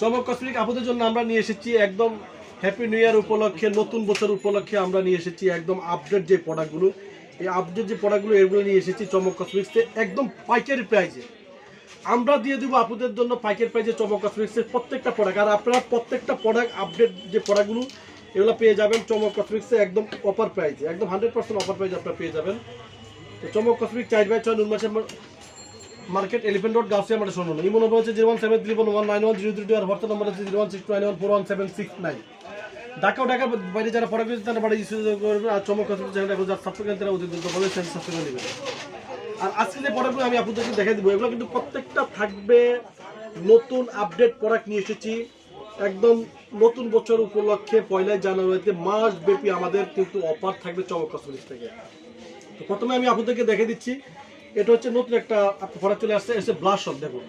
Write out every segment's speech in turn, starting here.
চমক কসমেটিক আপুদের জন্য আমরা নিয়ে এসেছি একদম হ্যাপি নিউ ইয়ার উপলক্ষে, নতুন বছর উপলক্ষে আমরা নিয়ে এসেছি একদম আপডেট যে প্রোডাক্টগুলো এই আপডেট যে প্রোডাক্টগুলো এগুলো নিয়ে এসেছি চমক কসমেটিক্সে একদম পাইকারি প্রাইজে আমরা দিয়ে দেবো আপুদের জন্য পাইকারি প্রাইজে চমক কসমেটিক্সের প্রত্যেকটা প্রোডাক্ট আর আপনারা প্রত্যেকটা প্রোডাক্ট আপডেট যে প্রোডাক্টগুলো এগুলো পেয়ে যাবেন চমক কসমেটিক্সে একদম অফার প্রাইজে একদম হান্ড্রেড পার্সেন্ট অফার প্রাইজে আপনারা পেয়ে যাবেন। তো চমক কসমেটিক চার বাই ছয় নুন মাসের মার্কেট এলিফেন্ট রোড, গাউসিয়া মাঠে শুনুন ইমো নম্বর হচ্ছে zero one seven three one nine one zero two আর হোয়াটসঅ্যাপ নম্বর হচ্ছে zero one six nine one four one seven six nine. Dhaka ঢাকার বাইরে যারা পড়া করছে তারা বাড়ি ইস্যু করবেন আর চমক কসমেটিক চ্যানেল যারা সাবস্ক্রাইব তারা অতি দ্রুত বলে চ্যানেল সাবস্ক্রাইব নেবেন। আর আজকে যে প্রোডাক্টগুলো আমি আপনাদেরকে দেখাই দিব, এগুলো কিন্তু প্রত্যেকটা থাকবে নতুন আপডেট প্রোডাক্ট নিয়ে এসেছি। একদম নতুন বছর উপলক্ষে পয়লা জানুয়ারিতে মাস ব্যাপী আমাদের কিন্তু অফার থাকবে চমক কসমেটিক্স থেকে। তো প্রথমে আমি আপনাদেরকে দেখে দিচ্ছি এটা হচ্ছে নতুন একটা প্রোডাক্ট চলে আসছে, এসে ব্লাশন দেখুন।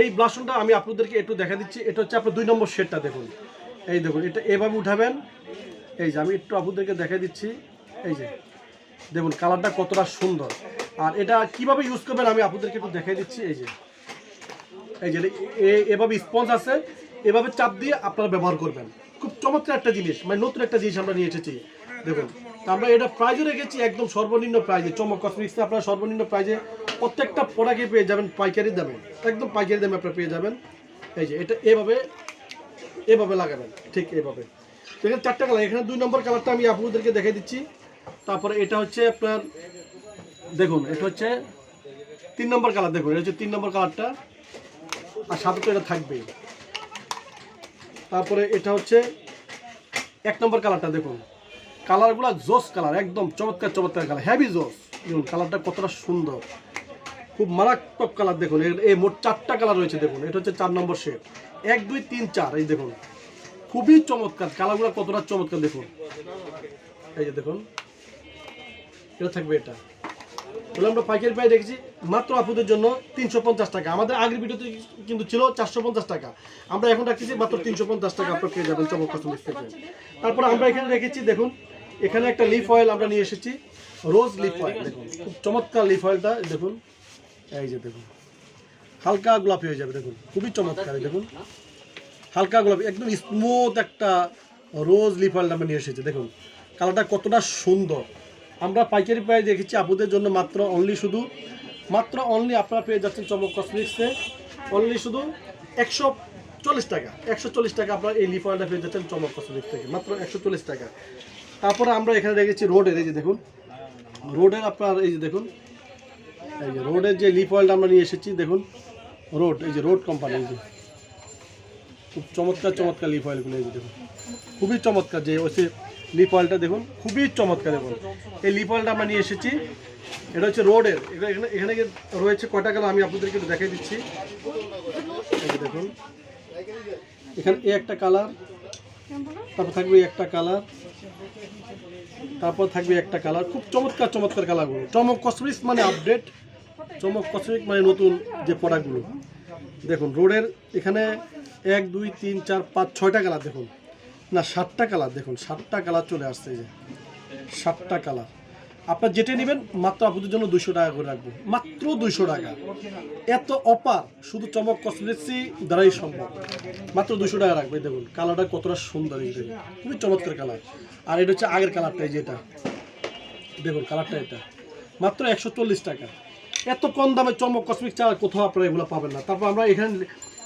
এই ব্লাশনটা আমি আপনাদেরকে একটু দেখা দিচ্ছি, এটা হচ্ছে আপনার দুই নম্বর শেডটা, দেখুন। এই দেখুন, এটা এভাবে উঠাবেন। এই যে আমি একটু আপনাদেরকে দেখা দিচ্ছি, এই যে। দেখুন, কালারটা কতটা সুন্দর। আর এটা কীভাবে ইউজ করবেন আমি আপনাদেরকে একটু দেখাই দিচ্ছি, এই যে। এই যে এভাবে স্পঞ্জ আছে, এভাবে চাপ দিয়ে আপনারা ব্যবহার করবেন। খুব চমৎকার একটা জিনিস মানে নতুন একটা জিনিস আমরা নিয়ে এসেছি, দেখুন। আমরা এটা প্রাইজও রেখেছি, একদম সর্বনিম্ন প্রাইজে চমক কসমেটিক্সে আপনারা সর্বনিম্ন প্রাইজে প্রত্যেকটা প্রোডাক্টে পেয়ে যাবেন, পাইকারি দামে। একদম পাইকারি দামে আপনারা পেয়ে যাবেন। এই যে, এটা এভাবে এভাবে লাগাবেন, ঠিক এভাবে। তো এখানে চারটা কালার এখানে দুই নম্বর কালারটা আমি আপনাদেরকে দেখাই দিচ্ছি। তারপরে এটা হচ্ছে আপনার, দেখুন, এটা হচ্ছে তিন নম্বর কালার দেখুন, এটা হচ্ছে তিন নম্বর কালারটা আর সাথে তো এটা থাকবেই। তারপরে এটা হচ্ছে এক নম্বর কালারটা দেখুন। কালারগুলো জোস কালার, একদম চমৎকার চমৎকার কালার হ্যাভি জোস। দেখুন, কালারটা কতটা সুন্দর। খুব মারাত্মক কালার দেখুন এই মোট চারটা কালার রয়েছে দেখুন, এটা হচ্ছে চার নম্বর শেড এক, দুই, তিন, চার, এই দেখুন। খুবই চমৎকার, কালারগুলো কতটা চমৎকার দেখুন। এই যে দেখুন, এটা থাকবে এটা। তাহলে আমরা পাইকারি প্রায় রেখেছি, মাত্র আপুদের জন্য তিনশো পঞ্চাশ টাকা। আমাদের আগের ভিডিওতে কিন্তু ছিল চারশো পঞ্চাশ টাকা। আমরা এখন রাখতেছি মাত্র তিনশো পঞ্চাশ টাকা, আপনার পেয়ে যাবেন কসমেটিক্স থেকে তারপর আমরা এখানে রেখেছি, দেখুন এখানে একটা লিফ অয়েল আমরা নিয়ে এসেছি। রোজ লিফ অয়েল দেখুন। খুব চমৎকার লিফ অয়েলটা দেখুন। এই যে, দেখুন। হালকা গোলাপি হয়ে যাবে, দেখুন। খুবই চমৎকার, দেখুন। হালকা গোলাপি, একদম স্মুথ একটা রোজ লিফ অয়েলটা আমরা নিয়ে এসেছি, দেখুন। কালারটা কতটা সুন্দর। আমরা পাইকারি প্রাইস দেখেছি আপুদের জন্য মাত্র অনলি শুধু, মাত্র অনলি আপনারা পেয়ে যাচ্ছেন চমক কসমেটিক্সে অনলি শুধু একশো চল্লিশ টাকা। একশো চল্লিশ টাকা আপনার এই লিফ অয়েলটা পেয়ে যাচ্ছেন চমক কসমেটিক্স থেকে মাত্র একশো চল্লিশ টাকা। তারপরে আমরা এখানে রেখেছি রোডের, এই যে দেখুন। রোডের আপনার, এই যে দেখুন। এই যে রোডের যে লিফ অয়েলটা আমরা নিয়ে এসেছি, দেখুন। রোড, এই যে রোড কোম্পানি এই যে। খুব চমৎকার চমৎকার লিফ অয়েলগুলো এই যে দেখুন। খুবই চমৎকার যে ওই লিপ অয়েলটা দেখুন। খুবই চমৎকার, দেখুন। এই লিপ অয়েলটা আমরা নিয়ে এসেছি। এটা হচ্ছে রোডের। এখানে, এখানে- রয়েছে কয়টা কালার আমি আপনাদেরকে দেখাই দিচ্ছি। দেখুন। এখানে এই একটা কালার, তারপর থাকবে একটা কালার, তারপর থাকবে একটা কালার। খুব চমৎকার চমৎকার কালারগুলো। চমক কসমেটিক্স মানে আপডেট চমক কসমিক মানে নতুন যে প্রোডাক্টগুলো দেখুন, রোডের এখানে এক, দুই, তিন, চার, পাঁচ, ছয়টা কালার দেখুন। না, সাতটা কালার দেখুন, সাতটা কালার চলে আসছে যে। সাতটা কালার। আপনার যেটা নেবেন মাত্র আপনাদের জন্য দুশো টাকা করে রাখব। মাত্র দুশো টাকা। এত অপার, শুধু চমক কসমেটিক্সই দ্বারাই সম্ভব। মাত্র দুশো টাকা রাখবে, দেখুন কালারটা কতটা সুন্দর দেখুন খুবই চমৎকার কালার আর এটা হচ্ছে আগের কালারটা যেটা দেখুন কালারটা এটা। মাত্র একশো চল্লিশ টাকা। এত কম দামে চমক কসমিক চা কোথাও আপনারা এগুলো পাবেন না। তারপর আমরা এখানে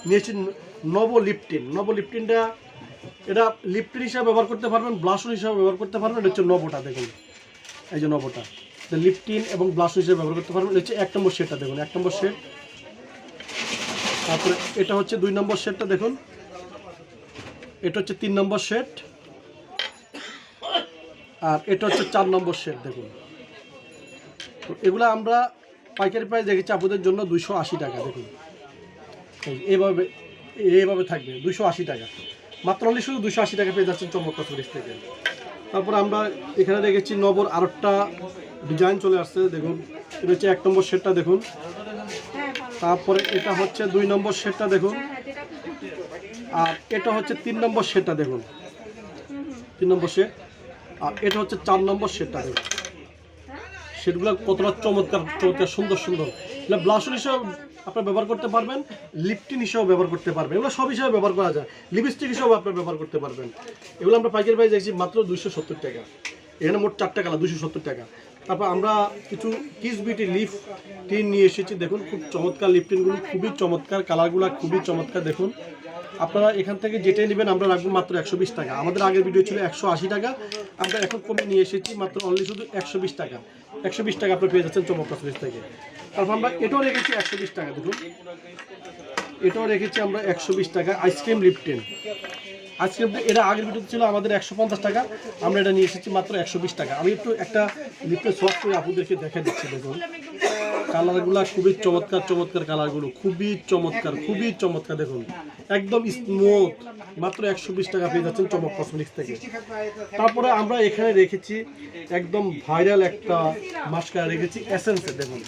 নিয়েছি নব লিপটিন নব লিপটিনটা এটা লিপটিন হিসাবে ব্যবহার করতে পারবেন ব্লাশন হিসাবে ব্যবহার করতে পারবেন, এটা হচ্ছে নবটা, দেখুন। এই যে নবটা। লিপটিন এবং ব্লাশন হিসাবে ব্যবহার করতে পারবেন। হচ্ছে এক নম্বর শেডটা দেখুন, এক নম্বর শেড তারপরে এটা হচ্ছে দুই নম্বর শেডটা দেখুন। এটা হচ্ছে তিন নম্বর শেড আর এটা হচ্ছে চার নম্বর শেড দেখুন। তো এগুলো আমরা পাইকারি প্রাইস দেখেছি আপনাদের জন্য দুইশো আশি টাকা, দেখুন। এই এইভাবে এইভাবে থাকবে, দুইশো আশি টাকা। মাত্র অনলি শুধু দুশো আশি টাকা পেয়ে যাচ্ছেন চমক কসমেটিক্স থেকে। তারপর আমরা এখানে রেখেছি নবর আরেকটা ডিজাইন চলে আসছে, দেখুন। এটা হচ্ছে এক নম্বর শেডটা দেখুন। তারপরে এটা হচ্ছে দুই নম্বর শেডটা দেখুন। আর এটা হচ্ছে তিন নম্বর শেডটা দেখুন। তিন নম্বর শেড আর এটা হচ্ছে চার নম্বর শেডটা দেখুন। শেডগুলো কতটা চমৎকার চমৎকার, সুন্দর সুন্দর। ব্লাউসন হিসেবে আপনারা ব্যবহার করতে পারবেন, লিপটিন হিসেবে ব্যবহার করতে পারবেন, এগুলো সব হিসাবে ব্যবহার করা যায়। লিপস্টিক হিসেবে আপনার ব্যবহার করতে পারবেন। এগুলো আমরা পাইকারি প্রাইস দেখছি মাত্র দুইশো সত্তর টাকা। এখানে মোট চারটা কালার দুশো সত্তর টাকা। তারপর আমরা কিছু কিস বিউটি লিফ টিন নিয়ে এসেছি, দেখুন, খুব চমৎকার লিফ টিনগুলো, খুবই চমৎকার, কালারগুলো খুবই চমৎকার, দেখুন। আপনারা এখান থেকে যেটাই নেবেন, আমরা রাখব মাত্র একশো বিশ টাকা। আমাদের আগের ভিডিও ছিল একশো আশি টাকা, আমরা এখন কমে নিয়ে এসেছি মাত্র অনলি শুধু একশো বিশ টাকা। একশো বিশ টাকা আপনি পেয়ে যাচ্ছেন চমৎকার কসমেটিক্স থেকে। তারপর আমরা এটাও রেখেছি একশো বিশ টাকা, দেখুন। এটাও রেখেছি আমরা একশো বিশ টাকা আইসক্রিম লিপটেন আইসক্রিম এটা আগের ভিডিওতে ছিল আমাদের একশো পঞ্চাশ টাকা, আমরা এটা নিয়ে এসেছি মাত্র একশো বিশ টাকা। আমি একটু একটা লিপটেন সফট করে আপনাদেরকে দেখা দিচ্ছি, দেখুন। কালারগুলো খুবই চমৎকার চমৎকার কালারগুলো, খুবই চমৎকার খুবই চমৎকার, দেখুন। একদম স্মুথ মাত্র একশো বিশ টাকা পেয়ে যাচ্ছেন চমক কসমেটিক্স থেকে। তারপরে আমরা এখানে রেখেছি একদম ভাইরাল একটা মাস্কারা রেখেছি এসেন্সে দেখুন।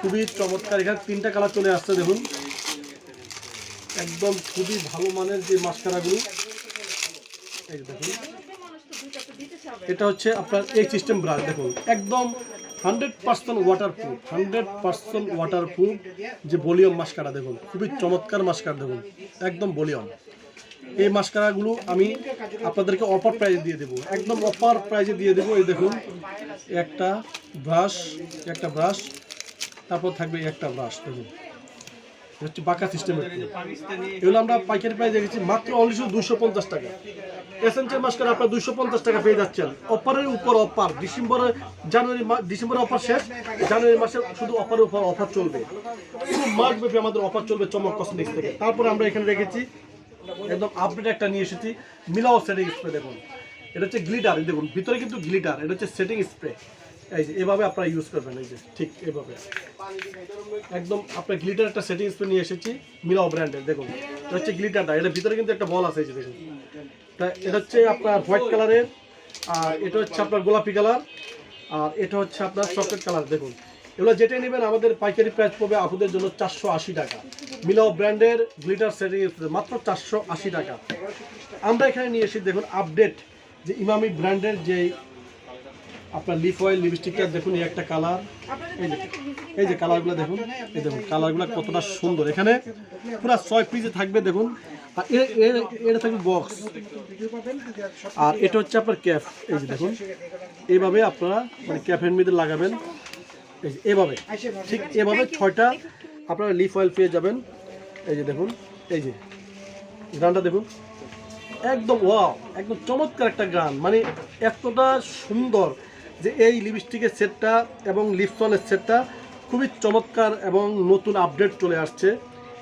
খুবই চমৎকার, এখানে তিনটা কালার চলে আসছে, দেখুন। একদম খুবই ভালো মানের যে মাস্কারাগুলো এটা হচ্ছে আপনার এই সিস্টেম ব্রাশ দেখুন। একদম hundred percent waterproof hundred percent waterproof যে ভলিউম মাস্কারা দেখুন। খুবই চমৎকার মাস্কার দেখুন। একদম ভলিউম এই মাস্কারাগুলো আমি আপনাদেরকে অফার প্রাইজে দিয়ে দেবো। একদম অফার প্রাইজে দিয়ে দেবো, এই দেখুন। একটা ব্রাশ একটা ব্রাশ তারপর থাকবে একটা ব্রাশ দেখুন। হচ্ছে বাঁকা সিস্টেমের এগুলো আমরা পাইকারি প্রাইস দেখেছি মাত্র অনলি শুধু দুশো পঞ্চাশ টাকা। এসেন্সিয়াল মাস্কার আপনার দুশো পঞ্চাশ টাকা পেয়ে যাচ্ছেন। অফারের উপর অফার ডিসেম্বরে জানুয়ারি ডিসেম্বরের অফার শেষ। জানুয়ারি মাসে শুধু অফারের উপর অফার চলবে। পুরো মাস ব্যাপী আমাদের অফার চলবে চমক কসমেটিক্স থেকে। তারপরে আমরা এখানে রেখেছি, একদম আপডেট একটা নিয়ে এসেছি মিলাও সেটিং স্প্রে দেখুন। এটা হচ্ছে গ্লিটার দেখুন, ভিতরে কিন্তু গ্লিটার এটা হচ্ছে সেটিং স্প্রে এই যে, এভাবে আপনারা ইউজ করবেন, এই যে, ঠিক এভাবে। একদম আপনার গ্লিটার একটা সেটিং স্প্রে নিয়ে এসেছি মিলাও ব্র্যান্ডের দেখুন। এটা হচ্ছে গ্লিটারটা এটা ভিতরে কিন্তু একটা বল আছে, এই যে দেখুন। এটা হচ্ছে আপনার হোয়াইট কালারের আর এটা হচ্ছে আপনার গোলাপি কালার আর এটা হচ্ছে আপনার চকলেট কালার দেখুন। এগুলো যেটাই নেবেন, আমাদের পাইকারি প্রাইস পড়বে আপনাদের জন্য চারশো আশি টাকা। মিলাও ব্র্যান্ডের গ্লিটার সেটিং মাত্র চারশো আশি টাকা। আমরা এখানে নিয়ে এসেছি, দেখুন আপডেট যে ইমামি ব্র্যান্ডের যে আপনার লিফ অয়েল লিপস্টিকটা দেখুন, এই একটা কালার এই যে এই যে কালারগুলো দেখুন, এই দেখুন কালারগুলো কতটা সুন্দর। এখানে পুরো ছয় পিসে থাকবে, দেখুন। আর এটা থাকবে বক্স আর এটা হচ্ছে আপনার ক্যাপ এই যে দেখুন, এইভাবে আপনারা মানে ক্যাফের মধ্যে লাগাবেন। এই যে, এভাবে। ঠিক এভাবে ছয়টা আপনারা লিফ অয়েল পেয়ে যাবেন। এই যে দেখুন, এই যে গানটা দেখুন। একদম ওয়াও একদম চমৎকার একটা গান মানে এতটা সুন্দর। যে এই লিপস্টিকের সেটটা এবং লিপসনের সেটটা খুবই চমৎকার এবং নতুন আপডেট চলে আসছে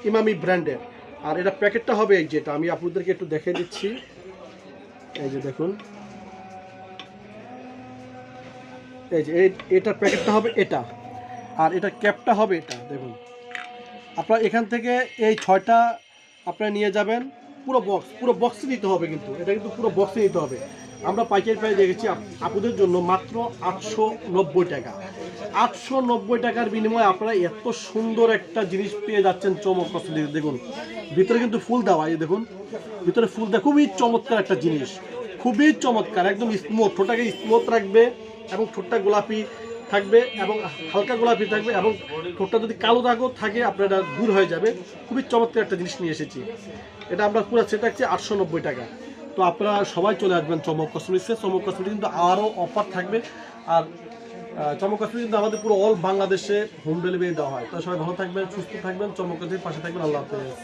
ইমামি ব্র্যান্ডের। আর এটা প্যাকেটটা হবে এই যেটা, আমি আপনাদেরকে একটু দেখে দিচ্ছি। এই যে দেখুন। এই যে এটার প্যাকেটটা হবে এটা, আর এটা ক্যাপটা হবে এটা, দেখুন। আপনার এখান থেকে এই ছয়টা আপনারা নিয়ে যাবেন, পুরো বক্স পুরো বক্সে নিতে হবে কিন্তু, এটা কিন্তু পুরো বক্সে নিতে হবে। আমরা পাইকারি প্রাইস দেখেছি আপুদের জন্য মাত্র আটশো নব্বই টাকা। আটশো নব্বই টাকার বিনিময়ে আপনারা এত সুন্দর একটা জিনিস পেয়ে যাচ্ছেন চমক দেখুন, ভিতরে কিন্তু ফুল দেওয়া, এই দেখুন, ভিতরে ফুল দেওয়া খুবই চমৎকার একটা জিনিস, খুবই চমৎকার, একদম স্মুথ ঠোঁটাকে স্মুথ রাখবে এবং ঠোঁটটা গোলাপি থাকবে এবং হালকা গোলাপি থাকবে এবং ঠোঁটটা যদি কালো দাগও থাকে, আপনার দূর হয়ে যাবে। খুবই চমৎকার একটা জিনিস নিয়ে এসেছি। এটা আমরা পুরো সেট রাখছি আটশো টাকা। তো আপনারা সবাই চলে আসবেন চমক কসমেটিক্সে চমক কসমেটিক্স কিন্তু আরও অফার থাকবে। আর চমক কসমেটিক্স কিন্তু আমাদের পুরো অল বাংলাদেশে হোম ডেলিভারি দেওয়া হয়। তো সবাই ভালো থাকবেন, সুস্থ থাকবেন, চমক কসমেটিক্স পাশে থাকবেন। আল্লাহ হাফেজ।